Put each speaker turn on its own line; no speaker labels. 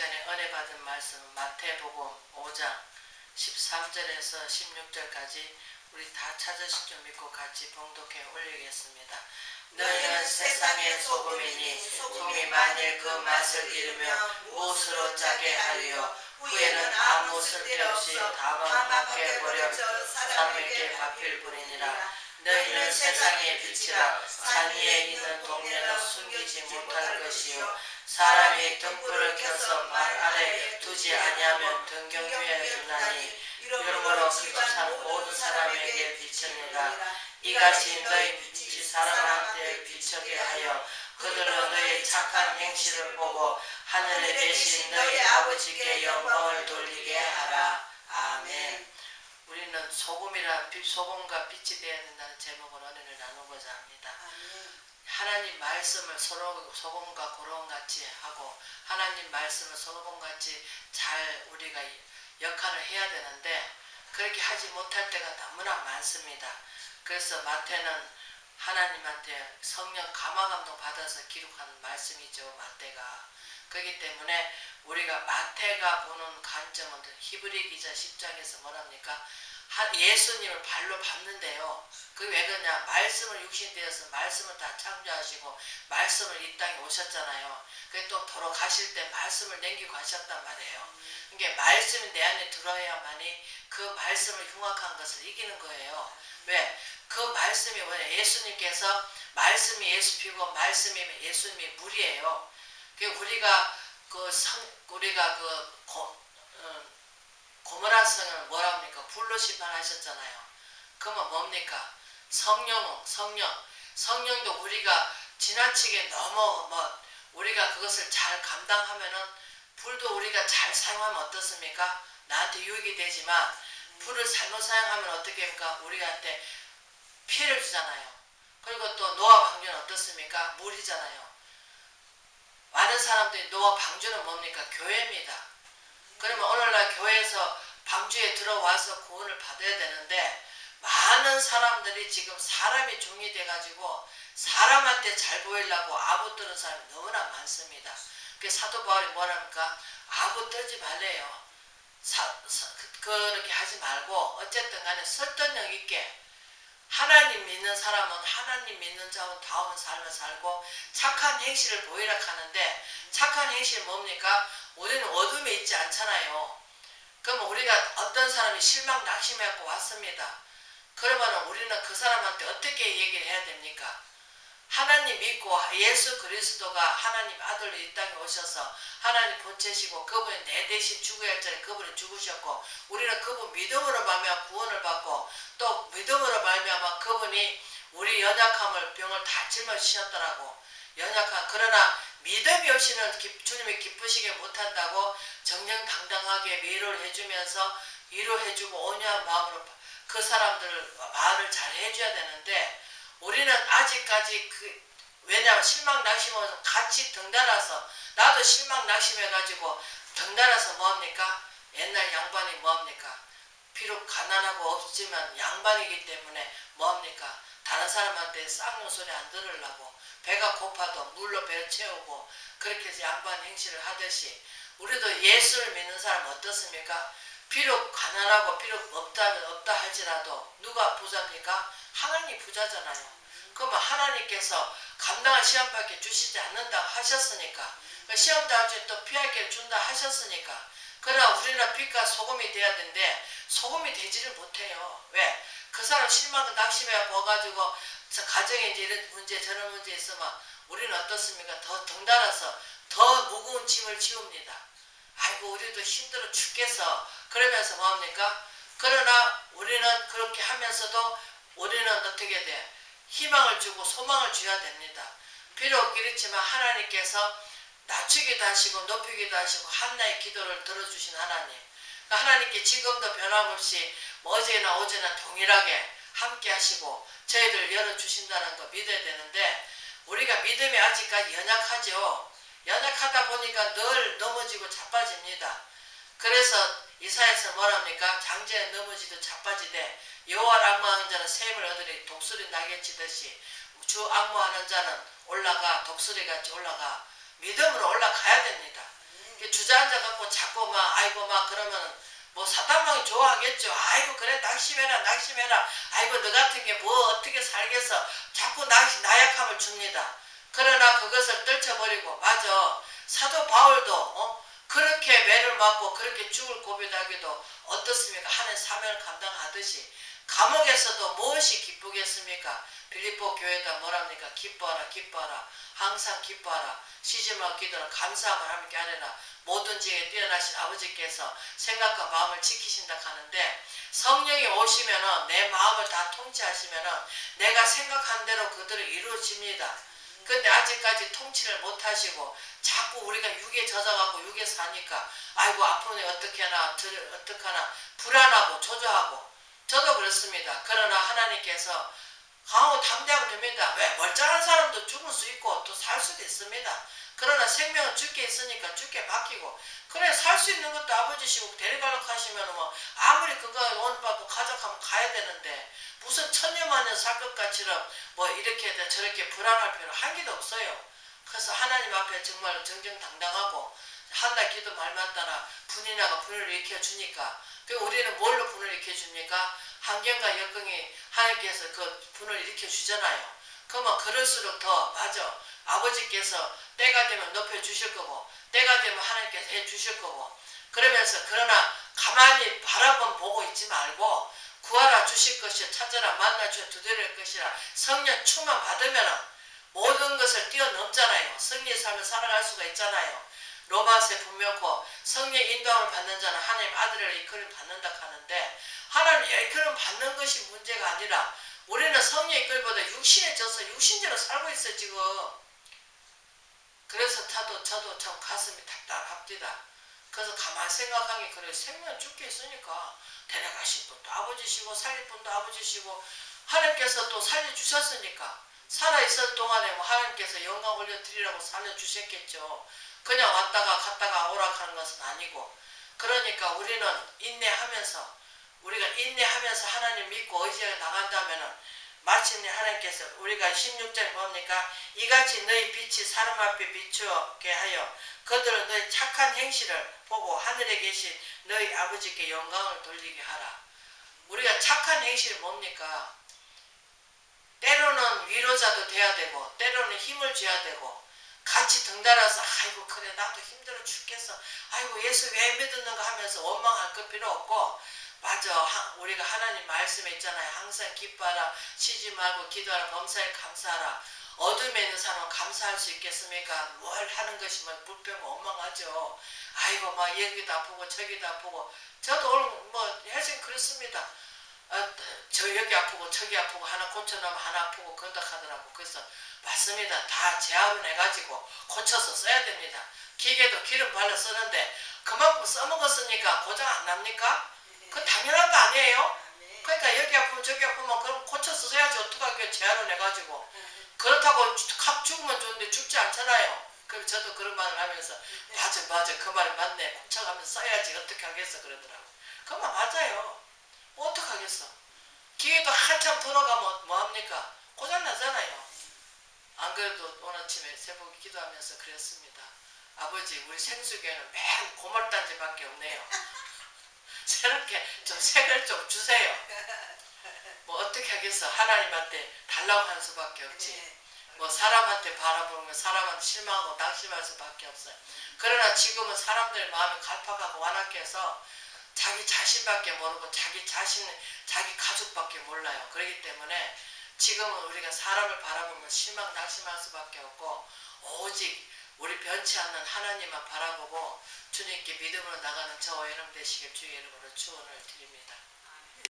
시간에 은혜 받은 말씀은 마태복음 5장 13절에서 16절까지 우리 다 찾으실 줄 믿고 같이 봉독해 올리겠습니다. 너희는 세상의 소금이니 소금이 만일 그 맛을 잃으면 무엇으로 짜게 하리요? 후에는 아무 쓸데없이 다망하게 버려 사람에게 갚일 뿐이니라 너희는 세상의 빛이라 산 위에 있는 동네는 숨기지 못할 것이요. 사람이 등불을 켜서 말 아래 두지 아니하면 등경 위에 두나니 이러므로 그것은 모든 사람에게 비치니라. 이같이 너희 빛이 사람한테 비추게 하여 그들은 너희 착한 행실을 보고 하늘에 계신 너희 아버지께 영광을 돌리게 하라. 아멘 우리는 소금이라 빛, 소금과 빛이 되어야 된다는 제목으로 은혜를 나누고자 합니다. 하나님 말씀을 서로 소금과 고론같이 하고 하나님 말씀을 소금같이 잘 우리가 역할을 해야 되는데 그렇게 하지 못할 때가 너무나 많습니다. 그래서 마태는 하나님한테 성령 감화 감동 받아서 기록한 말씀이죠. 마태가. 그렇기 때문에 우리가 마태가 보는 관점은 히브리 기자 10장에서 뭐랍니까? 하- 예수님을 발로 밟는데요. 그게 왜 그러냐? 말씀을 육신되어서 말씀을 다 창조하시고 말씀을 이 땅에 오셨잖아요. 그게 또 도로 가실 때 말씀을 남기고 가셨단 말이에요. 그러니까 말씀이 내 안에 들어야만이 그 말씀을 흉악한 것을 이기는 거예요. 왜? 그 말씀이 뭐냐? 예수님께서 말씀이 예수 피고 말씀이 예수님이 물이에요. 그 우리가 그 성, 우리가 그 고, 어, 고모라 성을 뭐라 합니까? 불로 심판하셨잖아요. 그러면 뭡니까? 성령, 성령. 성령도 우리가 지나치게 너무 뭐 우리가 그것을 잘 감당하면은 불도 우리가 잘 사용하면 어떻습니까? 나한테 유익이 되지만 불을 잘못 사용하면 어떻게 합니까? 우리한테 피해를 주잖아요. 그리고 또 노아 방주는 어떻습니까? 물이잖아요. 많은 사람들이 노아 방주는 뭡니까? 교회입니다. 그러면 오늘날 교회에서 방주에 들어와서 구원을 받아야 되는데 많은 사람들이 지금 사람이 종이 돼가지고 사람한테 잘 보이려고 아부 뜨는 사람이 너무나 많습니다. 그 사도 바울이 뭐랍니까? 아부 뜨지 말래요. 사, 사, 그- 그렇게 하지 말고 어쨌든 간에 설득력 있게 믿는 사람은 하나님 믿는 자원 다운 삶을 살고 착한 행실을 보이라 하는데 착한 행실이 뭡니까? 우리는 어둠에 있지 않잖아요. 그러면 우리가 어떤 사람이 실망 낙심해갖고 왔습니다. 그러면 우리는 그 사람한테 어떻게 얘기를 해야 됩니까? 하나님 믿고 예수 그리스도가 하나님 아들로 이 땅에 오셔서 하나님 본체시고 그분이 내 대신 죽어야 할 자리 그분이 죽으셨고 우리는 그분 믿음으로 말미암아 구원을 받고 또 믿음으로 말미암아 그분이 우리 연약함을 병을 다 짊어지셨더라고. 연약한 그러나 믿음이 없이는 기- 주님이 기쁘시게 못한다고 정정당당하게 위로를 해주면서 위로해주고 온유한 마음으로 그 사람들 말을 잘 해줘야 되는데 우리는 아직까지 그 왜냐하면 실망 낙심하면서 같이 덩달아서 나도 실망 낙심해가지고 덩달아서 뭐합니까? 옛날 양반이 뭐합니까? 비록 가난하고 없지만 양반이기 때문에 뭐합니까? 다른 사람한테 쌍욕 소리 안 들으려고 배가 고파도 물로 배 채우고 그렇게 해서 양반 행실을 하듯이 우리도 예수를 믿는 사람 어떻습니까? 비록 가난하고 비록 없다 없다 할지라도 누가 부자입니까? 하나님 부자잖아요. 그러면 하나님께서 감당할 시험밖에 주시지 않는다 하셨으니까 그 시험 다음 주에 또 길을 준다 하셨으니까 그러나 우리는 빛과 소금이 돼야 되는데 소금이 되지를 못해요. 왜? 그 사람 실망 낙심해 와가지고 저 가정에 이제 이런 문제 저런 문제 있으면 우리는 어떻습니까? 더 덩달아서 더 무거운 짐을 지웁니다. 아이고 우리도 힘들어 죽겠어. 그러면서 뭐합니까? 그러나 우리는 그렇게 하면서도 우리는 어떻게 돼? 희망을 주고 소망을 줘야 됩니다. 비록 그렇지만 하나님께서 낮추기도 하시고 높이기도 하시고 한나의 기도를 들어주신 하나님. 그러니까 하나님께 지금도 변함없이 뭐 어제나 어제나 동일하게 함께 하시고 저희들 열어주신다는 거 믿어야 되는데 우리가 믿음이 아직까지 연약하죠. 연약하다 보니까 늘 넘어지고 자빠집니다. 그래서 이사에서 뭐랍니까? 장제에 넘어지도 자빠지되 여호와를 악무하는 자는 샘을 얻으리 독수리 낙에 치듯이 주 악무하는 자는 올라가 독수리 같이 올라가 믿음으로 올라가야 됩니다. 그 주저 주저앉아 갖고 자꾸 막 아이고 막 그러면 뭐 사단방이 좋아하겠죠. 아이고 그래 낙심해라 낙심해라. 아이고 너 같은 게 뭐 어떻게 살겠어. 자꾸 나, 나약함을 줍니다. 그러나 그것을 떨쳐버리고 맞아. 사도 바울도 어? 맞고 그렇게 죽을 고비하기도 어떻습니까? 하는 사명을 감당하듯이 감옥에서도 무엇이 기쁘겠습니까? 빌립보 교회다 뭐랍니까? 기뻐하라 기뻐하라 항상 기뻐하라 시지마 기도라 감사함을 함께 하려나 모든 지에 뛰어나신 아버지께서 생각과 마음을 지키신다 하는데 성령이 오시면은 내 마음을 다 통치하시면은 내가 생각한 대로 그들을 이루어집니다. 근데 아직까지 통치를 못 하시고 자꾸 우리가 육에 젖어갖고 육에 사니까 아이고 앞으로 어떻게 하나 들- 어떻게 하나 불안하고 초조하고 저도 그렇습니다. 그러나 하나님께서 강하고 담대하면 됩니다. 왜 멀쩡한 사람도 죽을 수 있고 또 살 수도 있습니다. 그러나 생명은 죽게 있으니까 죽게 바뀌고 그래 살 수 있는 것도 아버지시고 데려가려고 하시면 뭐 아무리 그거 원 받고 가져가면 가야 되는데 무슨 천년만년 살 것 같이는 뭐 이렇게 돼 저렇게 불안할 필요 한 개도 없어요. 그래서 하나님 앞에 정말 정정당당하고 한날 기도 말마따나 분이나가 분을 일으켜 주니까 그 우리는 뭘로 분을 일으켜 줍니까? 환경과 여건이 하나님께서 그 분을 일으켜 주잖아요. 그러면 그럴수록 더 맞아. 아버지께서 때가 되면 높여 주실 거고 때가 되면 하나님께서 해 주실 거고 그러면서 그러나 가만히 바라본 보고 있지 말고 구하라 주실 것이요 찾아라 만나 주어 두드릴 것이라 성령 충만 받으면 모든 것을 뛰어넘잖아요. 승리의 삶을 살아갈 수가 있잖아요. 로마서에 분명코 성령 인도함을 받는 자는 하나님 아들을 이끌림 받는다 하는데 하나님 이끌림 받는 것이 문제가 아니라 우리는 성령 이끌보다 육신에 져서 육신대로 살고 있어 지금. 그래서 타도 저도 참 가슴이 답답합니다. 그래서 가만 생각하기 그래 생명 죽게 있으니까 데려가신 분도 아버지시고 살릴 분도 아버지시고 하나님께서 또 살려주셨으니까 살아있을 동안에 뭐 하나님께서 영광 올려드리라고 살려주셨겠죠. 그냥 왔다가 갔다가 오락하는 것은 아니고 그러니까 우리는 인내하면서 우리가 인내하면서 하나님 믿고 의지해 나간다면은 마침내 하나님께서 우리가 16절에 뭡니까? 이같이 너희 빛이 사람 앞에 비추게 하여 그들은 너희 착한 행실을 보고 하늘에 계신 너희 아버지께 영광을 돌리게 하라. 우리가 착한 행실이 뭡니까? 때로는 위로자도 돼야 되고 때로는 힘을 줘야 되고 같이 등달아서 아이고 그래 나도 힘들어 죽겠어 아이고 예수 왜 믿었는가 하면서 원망할 것 필요 없고 맞아. 하- 우리가 하나님 말씀에 있잖아요. 항상 기뻐하라 쉬지 말고 기도하라 범사에 감사하라. 어둠에 있는 사람은 감사할 수 있겠습니까? 뭘 하는 것이면 불평 원망하죠. 아이고 막 여기도 아프고 저기도 아프고. 저도 오늘 뭐 헬싱 그렇습니다. 아, 저 여기 아프고 저기 아프고 하나 고쳐놓으면 하나 아프고 그런다 하더라고. 그래서 맞습니다. 다 재활을 해가지고 고쳐서 써야 됩니다. 기계도 기름 발라 쓰는데 그만큼 써먹었으니까 고장 안 납니까? 그건 당연한 거 아니에요? 그러니까 여기 아프면 저기 아프면 그럼 고쳐서 써야지 어떡하게 재활을 해가지고. 그렇다고 확 죽으면 좋은데 죽지 않잖아요. 그럼 저도 그런 말을 하면서 맞아 맞아. 그 말이 맞네. 고쳐가면서 써야지. 어떻게 하겠어? 그러더라고. 그말 맞아요. 뭐 어떡하겠어? 기계도 한참 돌아가면 뭐합니까? 고장나잖아요. 안 그래도 오늘 아침에 새벽에 기도하면서 그랬습니다. 아버지 우리 생수교회는 매일 고말단지밖에 없네요 새롭게 좀 색을 좀 주세요 뭐 어떻게 하겠어 하나님한테 달라고 하는 수밖에 없지 뭐 사람한테 바라보는 건 사람한테 실망하고 낙심할 수밖에 없어요. 그러나 지금은 사람들의 마음이 갈팍하고 완악해서 자기 자신밖에 모르고 자기 자신, 자기 가족밖에 몰라요. 그렇기 때문에 지금은 우리가 사람을 바라보면 실망, 낙심할 수밖에 없고 오직 우리 변치 않는 하나님만 바라보고 주님께 믿음으로 나가는 저와 여러분 되시길 주의 이름으로 축원을 드립니다.